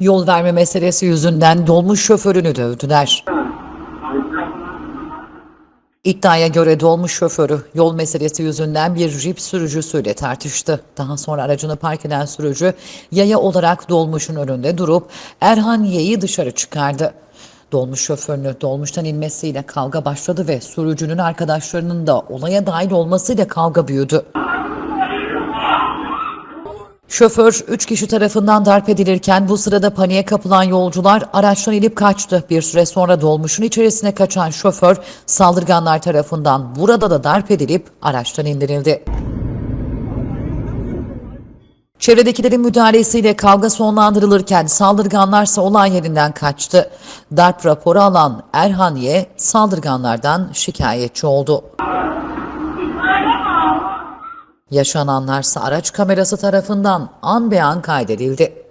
Yol verme meselesi yüzünden dolmuş şoförünü dövdüler. İddiaya göre dolmuş şoförü yol meselesi yüzünden bir jip sürücüsüyle tartıştı. Daha sonra aracını park eden sürücü yaya olarak dolmuşun önünde durup Erhan Y'yi dışarı çıkardı. Dolmuş şoförünü dolmuştan inmesiyle kavga başladı ve sürücünün arkadaşlarının da olaya dahil olmasıyla kavga büyüdü. Şoför 3 kişi tarafından darp edilirken bu sırada paniğe kapılan yolcular araçtan inip kaçtı. Bir süre sonra dolmuşun içerisine kaçan şoför saldırganlar tarafından burada da darp edilip araçtan indirildi. Çevredekilerin müdahalesiyle kavga sonlandırılırken saldırganlarsa olay yerinden kaçtı. Darp raporu alan Erhaniye saldırganlardan şikayetçi oldu. Yaşananlarsa araç kamerası tarafından an be an kaydedildi.